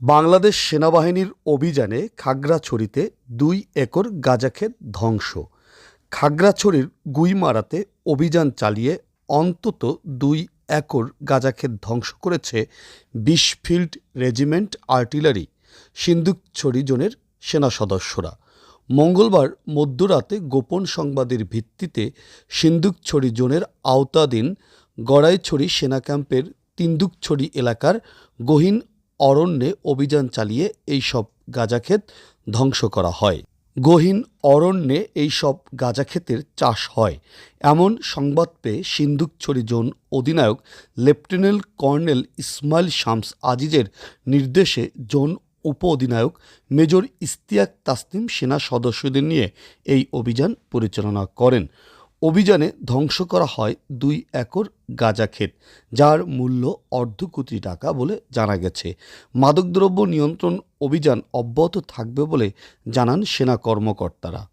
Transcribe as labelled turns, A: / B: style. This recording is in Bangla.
A: বাংলাদেশ সেনাবাহিনীর অভিযানে খাগড়াছড়িতে দুই একর গাঁজাক্ষেত ধ্বংস। খাগড়াছড়ির গুইমারাতে অভিযান চালিয়ে অন্তত দুই একর গাঁজাক্ষেত ধ্বংস করেছে বিশফিল্ড রেজিমেন্ট আর্টিলারি সিন্দুকছড়ি জোনের সেনা সদস্যরা। মঙ্গলবার মধ্যরাতে গোপন সংবাদের ভিত্তিতে সিন্দুকছড়ি জোনের আওতাধীন গড়াইছড়ি সেনা ক্যাম্পের তিন্দুকছড়ি এলাকার গহীন অরণ্যে অভিযান চালিয়ে এই সব গাঁজাক্ষেত ধ্বংস করা হয়। গহীন অরণ্যে এই সব গাঁজাক্ষেতের চাষ হয়। এমন সংবাদ পেয়ে সিন্ধুকছড়ি জোন অধিনায়ক লেফটেন্যান্ট কর্নেল ইসমাইল শামস আজিজের নির্দেশে জোন উপ অধিনায়ক মেজর ইস্তিয়াক তাসনিম সেনা সদস্যদের নিয়ে এই অভিযান পরিচালনা করেন। অভিযানে ধ্বংস করা হয় দুই একর গাঁজা ক্ষেত, যার মূল্য অর্ধ কোটি টাকা বলে জানা গেছে। মাদকদ্রব্য নিয়ন্ত্রণ অভিযান অব্যাহত থাকবে বলে জানান সেনা কর্মকর্তারা।